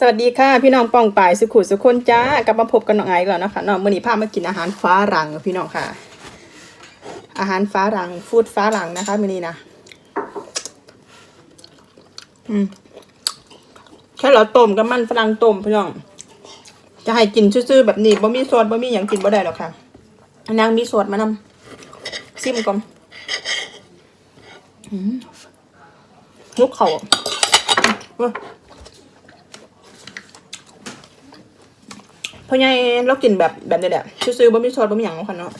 สวัสดีค่ะพี่น้องป้องปายสุขุสุคนจ้ากลับมาพบกันน้องไอซ์แล้วนะคะน้องมื่อนี้พามากินอาหารฟ้ารังพี่น้องค่ะ อาหารฟ้ารังฟู้ดฟ้ารังนะคะมื่อนี้นะอืมแค่เราต้มกับมันฝรั่งต้มพี่น้อง จะให้กินซื่อๆแบบนี้บ่มีซอสบ่มีหยังกินบ่ได้หรอกค่ะนางมีซอสมานำซิมก่อนอืมลุกเขาเว้ย เพราะไงเรากินแบบแบบนี้แหละซื้อๆบ่มีซอสบ่มีหยังเนาะค่ะเนาะ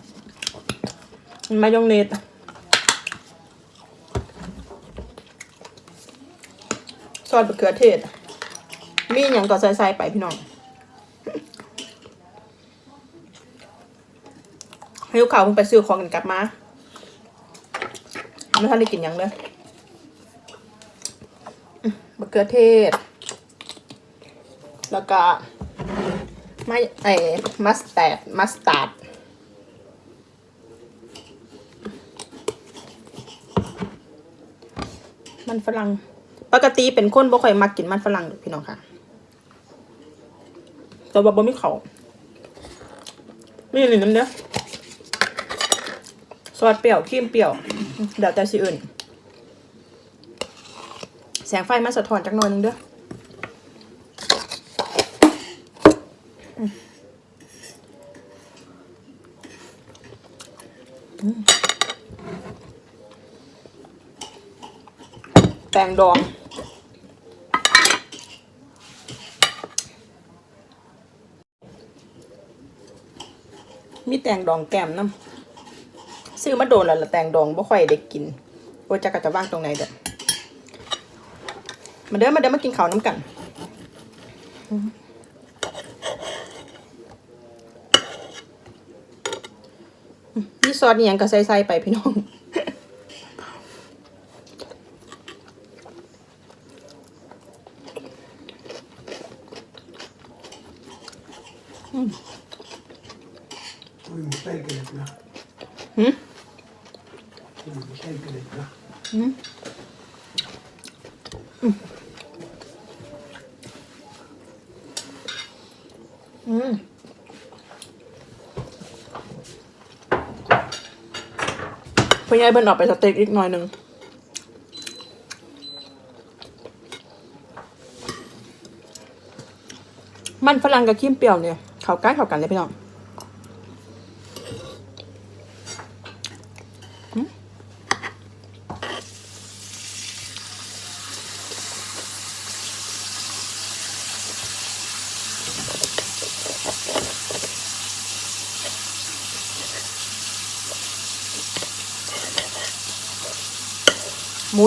มายองเนสซอสมะเขือเทศ มีหยังก็ใส่ๆไปพี่น้องให้ลูกค้าเพิ่งไปซื้อของกันกลับมาไม่ทันได้กินหยังเลยอืมมะเขือเทศ แล้วก็ ไม่ไอ้มัสตาร์ดมัสตาร์ดมันฝรั่ง ปกติเป็นคนบ่ค่อยมักกินมันฝรั่งพี่น้องค่ะแต่ว่าบ่มีเขามีหนึ่งน้ำเด้อซอสเปรี้ยวครีมเปรี้ยวเดี๋ยวแต่สิอื่น แสงไฟมาสะท้อนจักหน่อยหนึงเด้อ งดองมีแตงดองแก้มน้ำซื้อมาโดนแล้วละแตงดองบ่ค่อยได้กินโอ้จะกะจะว่างตรงไหนเด้อมาเด้อมาเด้อมากินข้าวน้ำกันนี่ซอสนี่ยังก็ใส่ๆไปพี่น้อง Ui, steikelet na. Hm? Ui, steikelet na. อืมพ่อใหญ่เพิ่นออกไปสเต็กอีกหน่อยหนึ่งมันฝรั่งกับขี้มเปรี้ยวเนี่ย เขาใกล้เขากันเลยพี่น้อง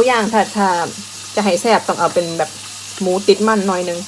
ย่างถ้าถ้าจะให้แซ่บต้องเอาเป็นแบบหมูติดมันหน่อยนึง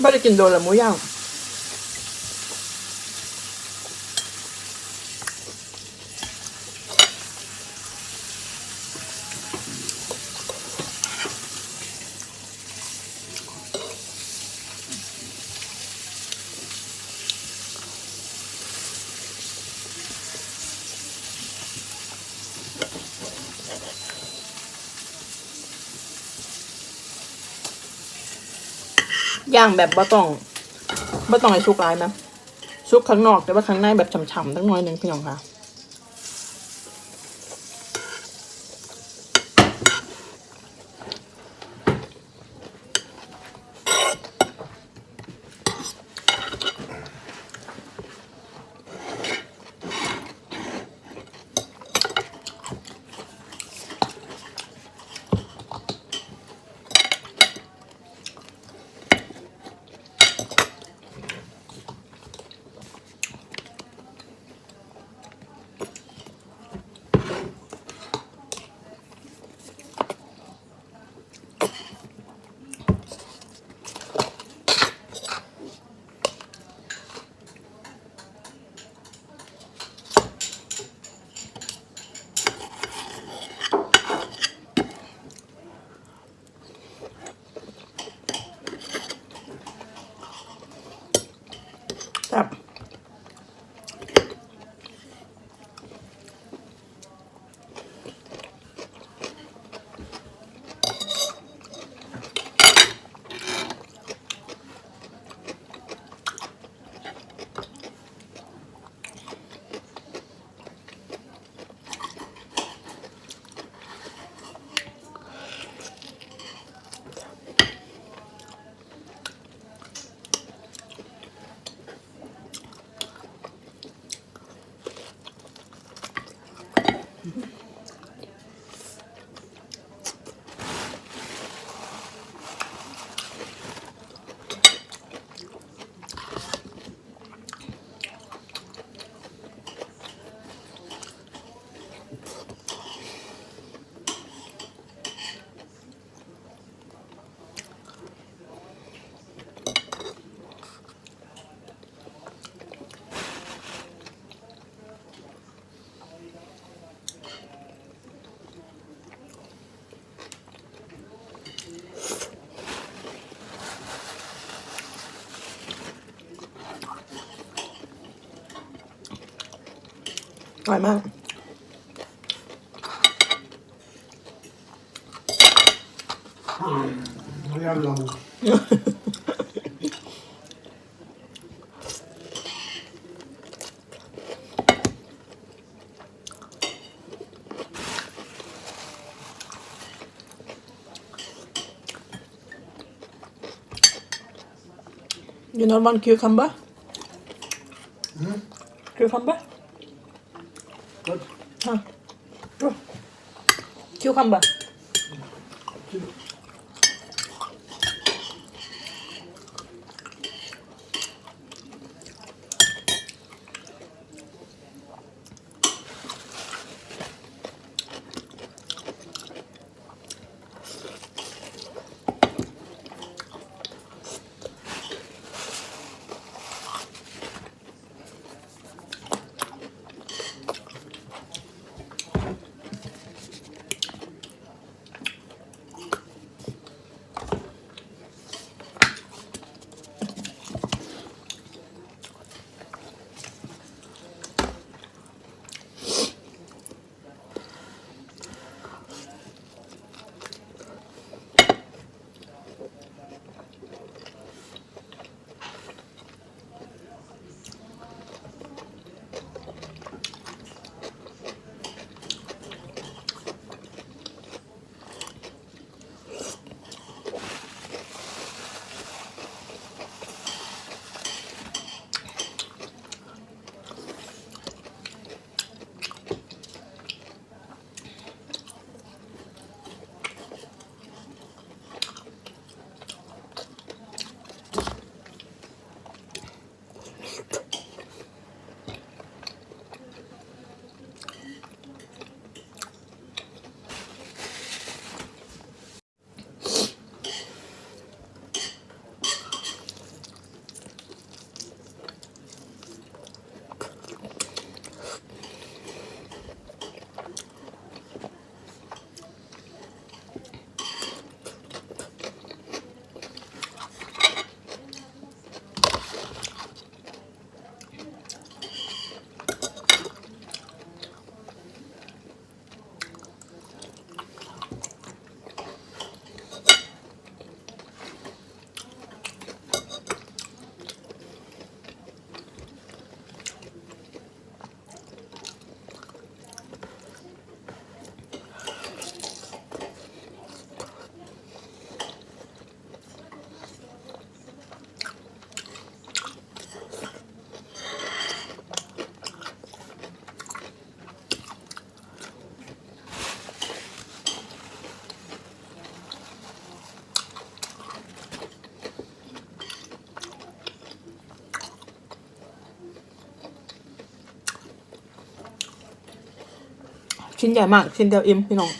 ไม่ได้กิ ย่างแบบบะต้องบะต้องให้ชุกร้ายนะชุกข้างนอกแต่ว่าข้างในแบบฉ่ำๆตั้งน้อยหนึ่งพี่น้องค่ะ ร่อยมากไม่ยอมลง you not want cucumber cucumber Khamba. ชิ้นใหญ่มากชิ้นเดียวอิ่มพี่น้อง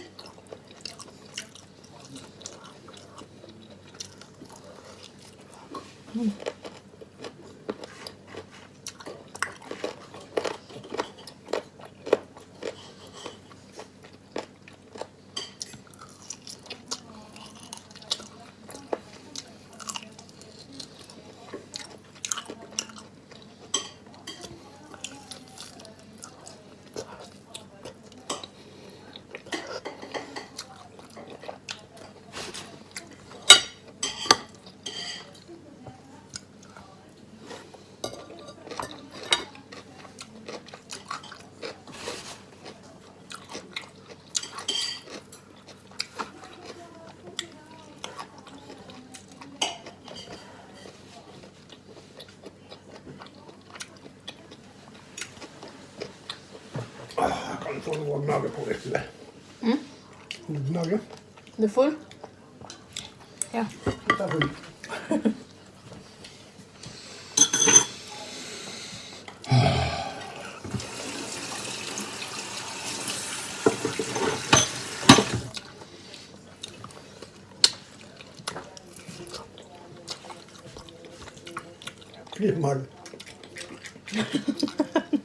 får noe å gnage på, vet du det. Mm. Vil du gnage? Er full? Ja. Dette er full. Blir mal.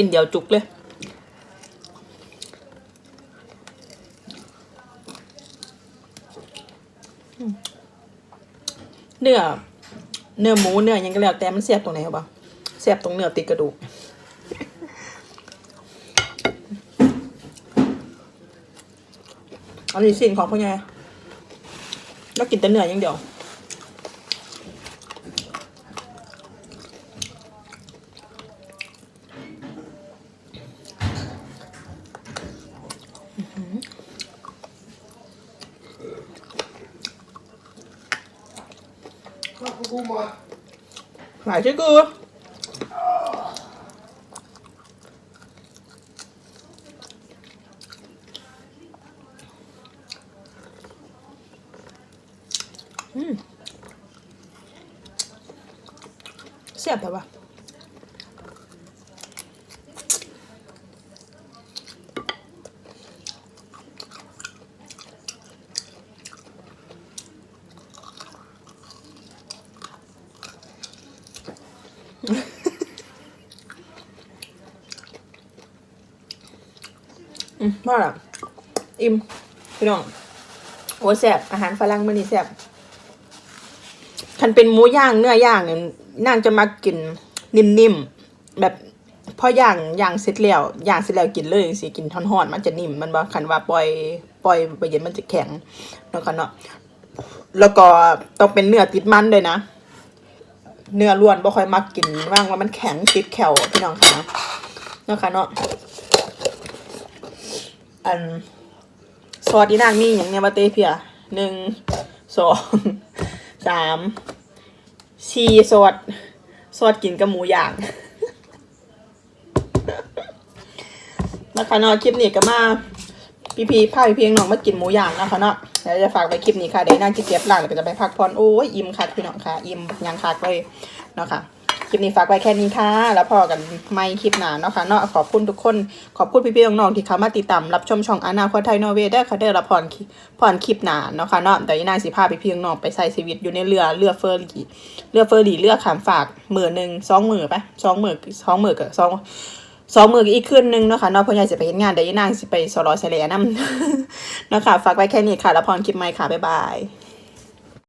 สิ้นเดียวจุกเลย เนื้อ เนื้อหมูเนื้อยังก็แล้วแต่มันเสียบตรงไหนครับเสียบตรงเนื้อติดกระดูกอันนี้สิ่งของพ่อใหญ่แล้วกินแต่เนื้ออย่างเดียว หลายชื่อกู อืมเสียบแต่ว่าอืมว่าละอิ่มพี่น้องโอ้แซ่บอาหารฝรั่งมันนี่แซ่บคันเป็นหมูย่างเนื้อย่างเนี่ยนางจะมากินนิ่มๆแบบพอย่างย่างเสร็จแล้วย่างเสร็จแล้วกินเลยสิกินท่อนๆมันจะนิ่มมันบ่คันว่าปล่อยปล่อยไปเย็นมันจะแข็งเนาะค่ะเนาะแล้วก็ต้องเป็นเนื้อติดมันด้วยนะ เนื้อล้วนบ่ค่อยมักกินว่างว่ามันแข็งติดแขวพี่น้องค่ะนะคะเนาะ อันซอสอีนางมีอย่างเนี้ยว่าเตเพียหนึ่งสองสามสี่ซอสซอสกินกับหมูย่างนะคะเนาะคลิปนี้ก็มาพี่พีพาพี่เพียงน้องมากินหมูย่างนะคะเนาะเดี๋ยวจะฝากไว้คลิปนี้ค่ะเดี๋ยวนั่งจะเก็บหลังแล้วก็จะไปพักผ่อนโอ้ยอิ่มคักพี่น้องค่ะอิ่มยังคักเลยเนาะค่ะ คลิปนี้ฝากไว้แค่นี้ค่ะ แล้วพอกันไม่คลิปหนาเนาะค่ะเนาะขอบคุณทุกคน ขอบคุณพี่ๆน้องๆที่เข้ามาติดตามรับชมช่องอนาคตไทยนอร์เวย์ได้อค่ะเด้อรับพรพรคลิปหนาเนาะค่ะเนาะเดี๋ยวยังนั่งสิพาพี่ๆน้องๆไปใส่ชีวิตอยู่ในเรือเรือเฟอร์รี่เรือเฟอร์รี่เรือขามฝากหมื่นหนึ่งสองหมื่นปะสองหมื่นสองหมื่นกับสองสองมืออีกขึ้นหนึงเนาะค่ะเนาะพ่อใหญ่จะไปเห็นงานเดี๋ยวนางสิไปสลอเสลยน้ำเนาะค่ะฝากไว้แค่นี้ค่ะ แล้วพรคลิปใหม่ค่ะ บ๊ายบาย